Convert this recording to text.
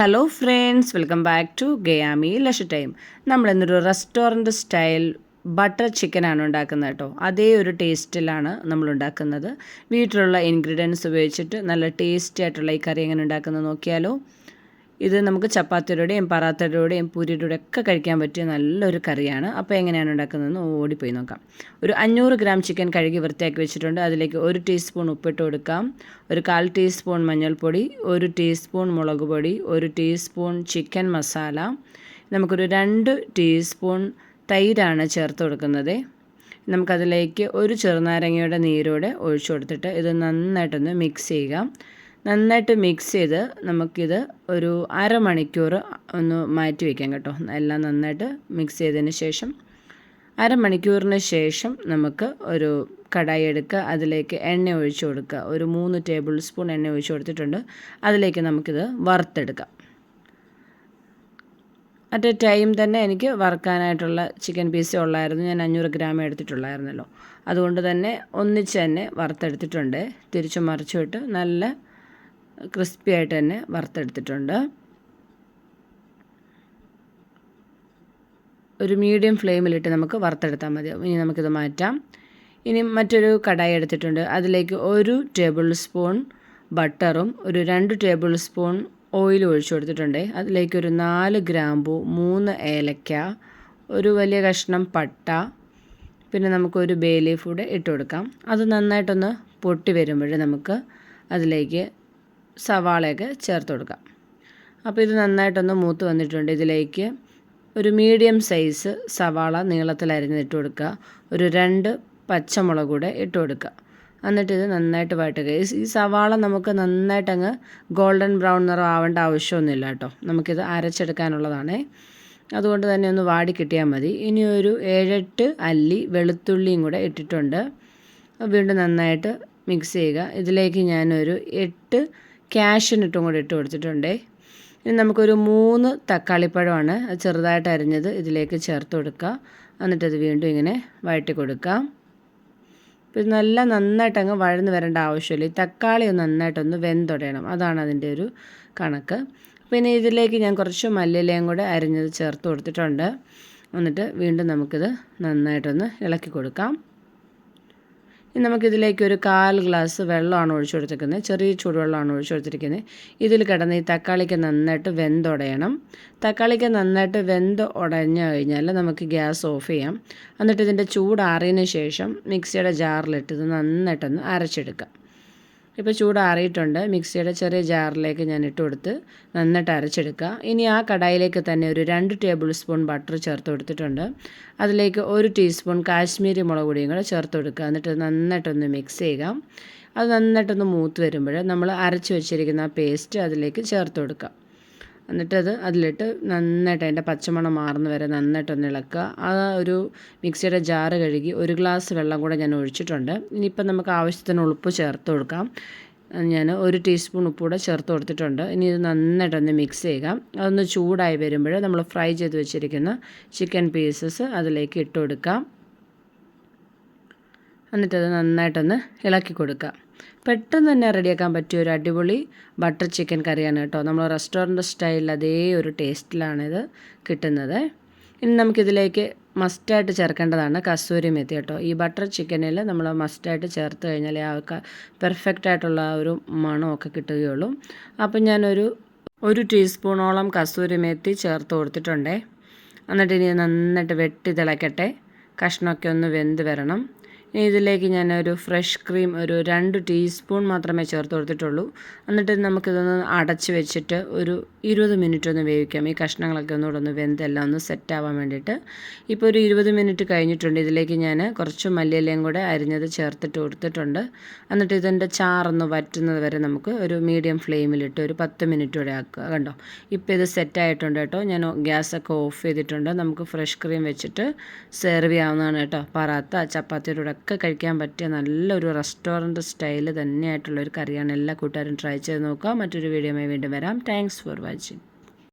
Hello friends welcome back to ഗയാമി ലഷ time നമ്മൾ ഇന്നൊരു റെസ്റ്റോറന്റ് സ്റ്റൈൽ ബട്ടർ ചിക്കനാണ് ഉണ്ടാക്കുന്നത് കേട്ടോ. അതേ ഒരു ടേസ്റ്റിലാണ് നമ്മൾ ഉണ്ടാക്കുന്നത്. വീട്ടിലുള്ള ഇൻഗ്രീഡിയൻസ് ഉപയോഗിച്ചിട്ട് നല്ല ടേസ്റ്റി ആയിട്ടുള്ള ഈ കറി എങ്ങനെ ഉണ്ടാക്കുന്നത് നോക്കിയാലോ. ഇത് നമുക്ക് ചപ്പാത്തിയുടെയും പറാത്തയുടെയും പൂരിയുടെ ഒക്കെ കഴിക്കാൻ പറ്റിയ നല്ലൊരു കറിയാണ്. അപ്പോൾ എങ്ങനെയാണ് ഉണ്ടാക്കുന്നതെന്ന് ഓടിപ്പോയി നോക്കാം. ഒരു അഞ്ഞൂറ് ഗ്രാം ചിക്കൻ കഴുകി വൃത്തിയാക്കി വെച്ചിട്ടുണ്ട്. അതിലേക്ക് ഒരു ടീസ്പൂൺ ഉപ്പിട്ട് കൊടുക്കാം. ഒരു കാൽ ടീസ്പൂൺ മഞ്ഞൾപ്പൊടി ഒരു ടീസ്പൂൺ മുളക് പൊടി ഒരു ടീസ്പൂൺ ചിക്കൻ മസാല. നമുക്കൊരു രണ്ട് ടീസ്പൂൺ തൈരാണ് ചേർത്ത് കൊടുക്കുന്നത്. നമുക്കതിലേക്ക് ഒരു ചെറുനാരങ്ങയുടെ നീരോടെ ഒഴിച്ചു കൊടുത്തിട്ട് ഇത് നന്നായിട്ടൊന്ന് മിക്സ് ചെയ്യുക. നന്നായിട്ട് മിക്സ് ചെയ്ത് നമുക്കിത് ഒരു അരമണിക്കൂർ ഒന്ന് മാറ്റി വയ്ക്കാം കേട്ടോ. എല്ലാം നന്നായിട്ട് മിക്സ് ചെയ്തതിന് ശേഷം അരമണിക്കൂറിന് ശേഷം നമുക്ക് ഒരു കടായി എടുക്കുക. അതിലേക്ക് എണ്ണ ഒഴിച്ചു കൊടുക്കുക. ഒരു മൂന്ന് ടേബിൾ സ്പൂൺ എണ്ണ ഒഴിച്ചു കൊടുത്തിട്ടുണ്ട്. അതിലേക്ക് നമുക്കിത് വറുത്തെടുക്കാം. അറ്റ് എ ടൈം തന്നെ എനിക്ക് വറുക്കാനായിട്ടുള്ള ചിക്കൻ പീസ് ഉള്ളായിരുന്നു. ഞാൻ അഞ്ഞൂറ് ഗ്രാം എടുത്തിട്ടുള്ളായിരുന്നല്ലോ. അതുകൊണ്ട് തന്നെ ഒന്നിച്ച് തന്നെ വറുത്തെടുത്തിട്ടുണ്ട്. തിരിച്ചു മറിച്ചു നല്ല ക്രിസ്പി ആയിട്ട് തന്നെ വറുത്തെടുത്തിട്ടുണ്ട്. ഒരു മീഡിയം ഫ്ലെയിമിലിട്ട് നമുക്ക് വറുത്തെടുത്താൽ മതി. ഇനി നമുക്കിത് മാറ്റാം. ഇനി മറ്റൊരു കടായി എടുത്തിട്ടുണ്ട്. അതിലേക്ക് ഒരു ടേബിൾ സ്പൂൺ ബട്ടറും ഒരു രണ്ട് ടേബിൾ സ്പൂൺ ഓയിൽ ഒഴിച്ചു കൊടുത്തിട്ടുണ്ട്. അതിലേക്ക് ഒരു നാല് ഗ്രാമ്പു മൂന്ന് ഏലക്ക ഒരു വലിയ കഷ്ണം പട്ട പിന്നെ നമുക്കൊരു ബേലീഫ് കൂടെ ഇട്ട് കൊടുക്കാം. അത് നന്നായിട്ടൊന്ന് പൊട്ടി വരുമ്പോൾ നമുക്ക് അതിലേക്ക് സവാളയൊക്കെ ചേർത്ത് കൊടുക്കാം. അപ്പോൾ ഇത് നന്നായിട്ടൊന്ന് മൂത്ത് വന്നിട്ടുണ്ട്. ഇതിലേക്ക് ഒരു മീഡിയം സൈസ് സവാള നീളത്തിൽ അരിഞ്ഞിട്ട് കൊടുക്കുക. ഒരു രണ്ട് പച്ചമുളക് കൂടെ ഇട്ട് കൊടുക്കുക. എന്നിട്ട് ഇത് നന്നായിട്ട് വഴട്ടുക ഈ സവാള നമുക്ക് നന്നായിട്ട് അങ്ങ് ഗോൾഡൻ ബ്രൗൺ നിറം ആവേണ്ട ആവശ്യമൊന്നുമില്ല കേട്ടോ. നമുക്കിത് അരച്ചെടുക്കാനുള്ളതാണേ. അതുകൊണ്ട് തന്നെ ഒന്ന് വാടി കിട്ടിയാൽ മതി. ഇനി ഒരു ഏഴെട്ട് അല്ലി വെളുത്തുള്ളിയും കൂടെ ഇട്ടിട്ടുണ്ട്. വീണ്ടും നന്നായിട്ട് മിക്സ് ചെയ്യുക. ഇതിലേക്ക് ഞാനൊരു എട്ട് ക്യാഷിനിട്ടും കൂടി ഇട്ട് കൊടുത്തിട്ടുണ്ടേ. ഇനി നമുക്കൊരു മൂന്ന് തക്കാളിപ്പഴമാണ് ചെറുതായിട്ട് അരിഞ്ഞത് ഇതിലേക്ക് ചേർത്ത് കൊടുക്കുക. എന്നിട്ടത് വീണ്ടും ഇങ്ങനെ വഴറ്റി കൊടുക്കാം ഇപ്പം നല്ല നന്നായിട്ട് അങ്ങ് വഴന്ന് വരേണ്ട ആവശ്യമില്ല. ഈ തക്കാളി ഒന്ന് നന്നായിട്ടൊന്ന് വെന്തൊടയണം. അതാണ് അതിന്റെ ഒരു കണക്ക്. പിന്നെ ഇതിലേക്ക് ഞാൻ കുറച്ച് മല്ലിലയും കൂടെ അരിഞ്ഞത് ചേർത്ത് കൊടുത്തിട്ടുണ്ട്. എന്നിട്ട് വീണ്ടും നമുക്കിത് നന്നായിട്ടൊന്ന് ഇളക്കി കൊടുക്കാം. നമുക്കിതിലേക്ക് ഒരു കാൽ ഗ്ലാസ് വെള്ളമാണ് ഒഴിച്ചു കൊടുത്തിരിക്കുന്നത്. ചെറിയ ചൂടുവെള്ളമാണ് ഒഴിച്ചു കൊടുത്തിരിക്കുന്നത്. ഇതിൽ കിടന്ന് ഈ തക്കാളിക്ക് നന്നായിട്ട് വെന്തുടയണം. തക്കാളിക്ക് നന്നായിട്ട് വെന്ത് ഉടഞ്ഞു കഴിഞ്ഞാൽ നമുക്ക് ഗ്യാസ് ഓഫ് ചെയ്യാം. എന്നിട്ട് ഇതിന്റെ ചൂടാറിയതിന് ശേഷം മിക്സിയുടെ ജാറിലിട്ട് ഇത് നന്നായിട്ടൊന്ന് അരച്ചെടുക്കാം. ഇപ്പോൾ ചൂടാറിയിട്ടുണ്ട്. മിക്സിയുടെ ചെറിയ ജാറിലേക്ക് ഞാൻ ഇട്ട് കൊടുത്ത് നന്നായിട്ട് അരച്ചെടുക്കുക. ഇനി ആ കടായിലേക്ക് തന്നെ ഒരു രണ്ട് ടേബിൾ സ്പൂൺ ബട്ടർ ചേർത്ത് കൊടുത്തിട്ടുണ്ട്. അതിലേക്ക് ഒരു ടീസ്പൂൺ കാശ്മീരി മുളക് പൊടിയും കൂടെ ചേർത്ത് കൊടുക്കുക. എന്നിട്ട് നന്നായിട്ടൊന്ന് മിക്സ് ചെയ്യുക. അത് നന്നായിട്ടൊന്ന് മൂത്ത് വരുമ്പോൾ നമ്മൾ അരച്ച് വെച്ചിരിക്കുന്ന ആ പേസ്റ്റ് അതിലേക്ക് ചേർത്ത് കൊടുക്കുക. എന്നിട്ടത് അതിലിട്ട് നന്നായിട്ട് അതിന്റെ പച്ചമണം മാറുന്ന വരെ നന്നായിട്ടൊന്ന് ഇളക്കുക. ആ ഒരു മിക്സിയുടെ ജാറ് കഴുകി ഒരു ഗ്ലാസ് വെള്ളം കൂടെ ഞാൻ ഒഴിച്ചിട്ടുണ്ട്. ഇനിയിപ്പം നമുക്ക് ആവശ്യത്തിന് ഉപ്പ് ചേർത്ത് കൊടുക്കാം. ഞാൻ ഒരു ടീസ്പൂൺ ഉപ്പ് കൂടെ ചേർത്ത് കൊടുത്തിട്ടുണ്ട്. ഇനി ഇത് നന്നായിട്ടൊന്ന് മിക്സ് ചെയ്യുക. അതൊന്ന് ചൂടായി വരുമ്പോൾ നമ്മൾ ഫ്രൈ ചെയ്ത് വെച്ചിരിക്കുന്ന ചിക്കൻ പീസസ് അതിലേക്ക് ഇട്ട് കൊടുക്കാം. എന്നിട്ടത് നന്നായിട്ടൊന്ന് ഇളക്കി കൊടുക്കുക. പെട്ടെന്ന് തന്നെ റെഡിയാക്കാൻ പറ്റിയ ഒരു അടിപൊളി ബട്ടർ ചിക്കൻ കറിയാണ് കേട്ടോ. നമ്മൾ റെസ്റ്റോറന്റ് സ്റ്റൈലിൽ അതേ ഒരു ടേസ്റ്റിലാണിത് കിട്ടുന്നത്. ഇനി നമുക്കിതിലേക്ക് മസ്റ്റായിട്ട് ചേർക്കേണ്ടതാണ് കസൂരി മെത്തി കേട്ടോ. ഈ ബട്ടർ ചിക്കനിൽ നമ്മൾ മസ്റ്റായിട്ട് ചേർത്ത് കഴിഞ്ഞാൽ ആ പെർഫെക്റ്റ് ആയിട്ടുള്ള ആ ഒരു മണമൊക്കെ കിട്ടുകയുള്ളൂ. അപ്പം ഞാനൊരു ഒരു ടീസ്പൂണോളം കസൂരി മെത്തി ചേർത്ത് കൊടുത്തിട്ടുണ്ടേ. എന്നിട്ട് ഇനി നന്നായിട്ട് വെട്ടി തിളയ്ക്കട്ടെ കഷ്ണമൊക്കെ ഒന്ന് വെന്ത് വരണം. ഇതിലേക്ക് ഞാനൊരു ഫ്രഷ് ക്രീം ഒരു രണ്ട് ടീസ്പൂൺ മാത്രമേ ചേർത്ത് കൊടുത്തിട്ടുള്ളൂ. എന്നിട്ട് നമുക്കിതൊന്ന് അടച്ച് വെച്ചിട്ട് ഒരു ഇരുപത് മിനിറ്റ് ഒന്ന് വേവിക്കാം. ഈ കഷ്ണങ്ങളൊക്കെ ഒന്നുകൂടെ ഒന്ന് വെന്തെല്ലാം ഒന്ന് സെറ്റ് ആവാൻ വേണ്ടിയിട്ട്. ഇപ്പോൾ ഒരു ഇരുപത് മിനിറ്റ് കഴിഞ്ഞിട്ടുണ്ട്. ഇതിലേക്ക് ഞാൻ കുറച്ച് മല്ലിയിലയും കൂടെ അരിഞ്ഞത് ചേർത്തിട്ട് കൊടുത്തിട്ടുണ്ട്. എന്നിട്ട് ഇതിന്റെ ചാറൊന്ന് വറ്റുന്നത് വരെ നമുക്ക് ഒരു മീഡിയം ഫ്ലെയിമിലിട്ട് ഒരു പത്ത് മിനിറ്റ് കൂടെ ആക്കുക. കണ്ടോ? ഇപ്പോൾ ഇത് സെറ്റായിട്ടുണ്ട് കേട്ടോ. ഞാൻ ഗ്യാസൊക്കെ ഓഫ് ചെയ്തിട്ടുണ്ട്. നമുക്ക് ഫ്രഷ് ക്രീം വെച്ചിട്ട് സെർവ് ചെയ്യാവുന്നതാണ് കേട്ടോ. പറാത്ത ചപ്പാത്തിയുടെ ഒക്കെ കഴിക്കാൻ പറ്റിയ നല്ലൊരു റെസ്റ്റോറന്റ് സ്റ്റൈൽ തന്നെയായിട്ടുള്ള ഒരു കറിയാണ്. എല്ലാ കൂട്ടുകാരും ട്രൈ ചെയ്ത് നോക്കുക. മറ്റൊരു വീഡിയോയുമായി വീണ്ടും വരാം. Thanks for watching